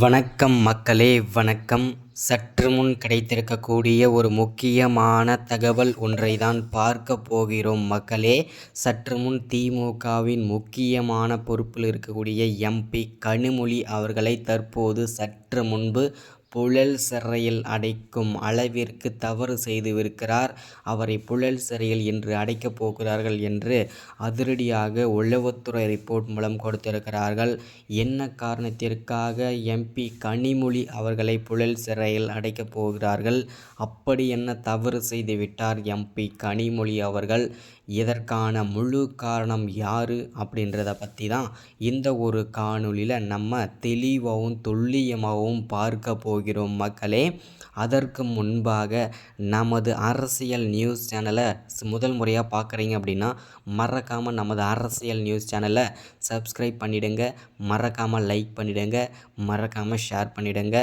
வணக்கம் மக்களே வணக்கம். சற்று முன் கிடைத்திருக்கக்கூடிய ஒரு முக்கியமான தகவல் ஒன்றை தான் பார்க்க போகிறோம் மக்களே. சற்று முன் திமுகவின் முக்கியமான பொறுப்பில் இருக்கக்கூடிய எம்பி கனிமொழி அவர்களை தற்போது சற்று முன்பு புழல் சிறையில் அடைக்கும் அளவிற்கு தவறு செய்துவிருக்கிறார் அவரை புழல் சிறையில் இன்று அடைக்கப் போகிறார்கள் என்று அதிரடியாக உளவுத்துறை ரிப்போர்ட் மூலம் கொடுத்திருக்கிறார்கள். என்ன காரணத்திற்காக எம்பி கனிமொழி அவர்களை புழல் சிறையில் அடைக்கப் போகிறார்கள்? அப்படி என்ன தவறு செய்துவிட்டார் எம்பி கனிமொழி அவர்கள்? இதற்கான முழு காரணம் யார் அப்படின்றத பற்றி தான் இந்த ஒரு காணொலியில் நம்ம தெளிவாகவும் துல்லியமாகவும் பார்க்க போகிறோம். மக்களே. அதற்கு முன்பாக நமது அரசியல் நியூஸ் சேனலை முதல் முறையாக பார்க்குறீங்க அப்படின்னா மறக்காமல் நமது அரசியல் நியூஸ் சேனலை சப்ஸ்கிரைப் பண்ணிவிடுங்க மறக்காமல் லைக் பண்ணிவிடுங்க மறக்காமல் ஷேர் பண்ணிவிடுங்க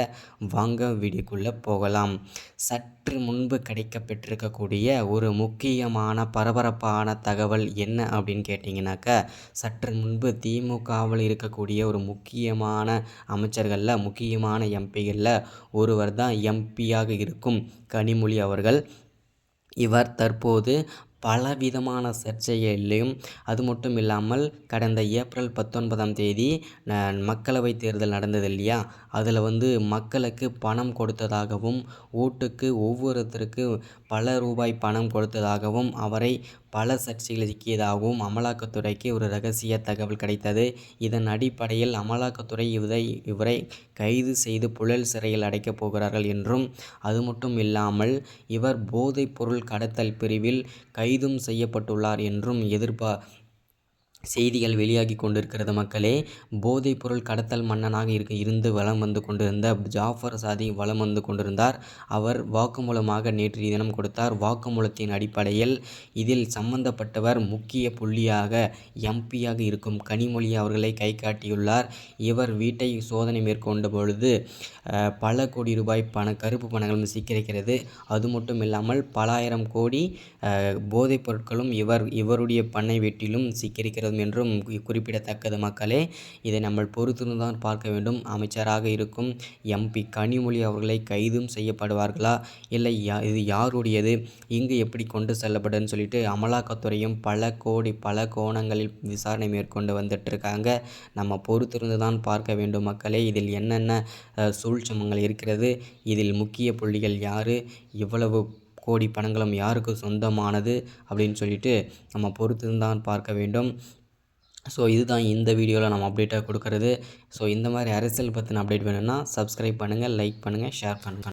வாங்க வீடியோக்குள்ளே போகலாம். சற்று முன்பு கிடைக்கப்பெற்றிருக்கக்கூடிய ஒரு முக்கியமான பரபரப்பான தகவல் என்ன அப்படின்னு கேட்டிங்கனாக்கா சற்று முன்பு திமுகவில் இருக்கக்கூடிய ஒரு முக்கியமான அமைச்சர்களில் முக்கியமான எம்பிகளில் ஒருவர் தான் எம்பியாக இருக்கும். கனிமொழி அவர்கள். இவர் தற்போது பலவிதமான சர்ச்சைகளிலும் அது மட்டும் இல்லாமல் கடந்த ஏப்ரல் பத்தொன்பதாம் தேதி மக்களவைத் தேர்தல் நடந்தது இல்லையா? அதில் வந்து மக்களுக்கு பணம் கொடுத்ததாகவும் ஓட்டுக்கு ஒவ்வொருத்தருக்கு பல ரூபாய் பணம் கொடுத்ததாகவும் அவரை பல சர்ச்சைகள் சிக்கியதாகவும் அமலாக்கத்துறைக்கு ஒரு ரகசிய தகவல் கிடைத்தது. இதன் அடிப்படையில் அமலாக்கத்துறை இவரை இவரை கைது செய்து புழல் சிறையில் அடைக்கப் போகிறார்கள் என்றும் அது மட்டும் இல்லாமல் இவர் போதைப் பொருள் கடத்தல் பிரிவில் கைதும் செய்யப்பட்டுள்ளார் என்றும் எதிர்பா செய்திகள் வெளியாகி கொண்டிருக்கிறது மக்களே. போதைப்பொருள் கடத்தல் மன்னனாக இருக்க இருந்து வலம் வந்து கொண்டிருந்த ஜாஃபர் சாதி வலம் வந்து கொண்டிருந்தார். அவர் வாக்குமூலமாக நேற்று தினம் கொடுத்தார். வாக்குமூலத்தின் அடிப்படையில் இதில் சம்பந்தப்பட்டவர் முக்கிய புள்ளியாக எம்பியாக இருக்கும் கனிமொழி அவர்களை கை காட்டியுள்ளார். இவர் வீட்டை சோதனை மேற்கொண்ட பொழுது பல கோடி ரூபாய் பண கருப்பு பணங்களும் சிக்கிரிக்கிறது அது மட்டும் இல்லாமல் பலாயிரம் கோடி போதைப் பொருட்களும் இவர் இவருடைய பண்ணை வீட்டிலும் சிக்கிரிக்கிறது வேண்டும் என்றும் குறிப்பிடத்தக்கது மக்களே. இதை நம்ம பொறுத்திருந்து தான் பார்க்க வேண்டும். அமைச்சராக இருக்கும் எம்பி கனிமொழி அவர்களை கைதும் செய்யப்படுவார்களா? இல்லை யா இது யாருடையது? இங்கு எப்படி கொண்டு செல்லப்படுன்னு சொல்லிட்டு அமலாக்கத்துறையும் பல கோடி பல கோணங்களில் விசாரணை மேற்கொண்டு வந்துட்டு இருக்காங்க நம்ம பொறுத்திருந்து தான் பார்க்க வேண்டும் மக்களே. இதில் என்னென்ன சூழ்ச்சமங்கள் இருக்கிறது? இதில் முக்கிய புள்ளிகள் யார்? இவ்வளவு கோடி பணங்களும் யாருக்கு சொந்தமானது? அப்படின்னு சொல்லிட்டு நம்ம பொறுத்து தான் பார்க்க வேண்டும். ஸோ இதுதான் இந்த வீடியோவில் நம்ம அப்டேட்டாக கொடுக்கறது. ஸோ இந்த மாதிரி அரசியல் பற்றின அப்டேட் வேணும்னா சப்ஸ்கிரைப் பண்ணுங்கள் லைக் பண்ணுங்கள் ஷேர் பண்ணுங்கள்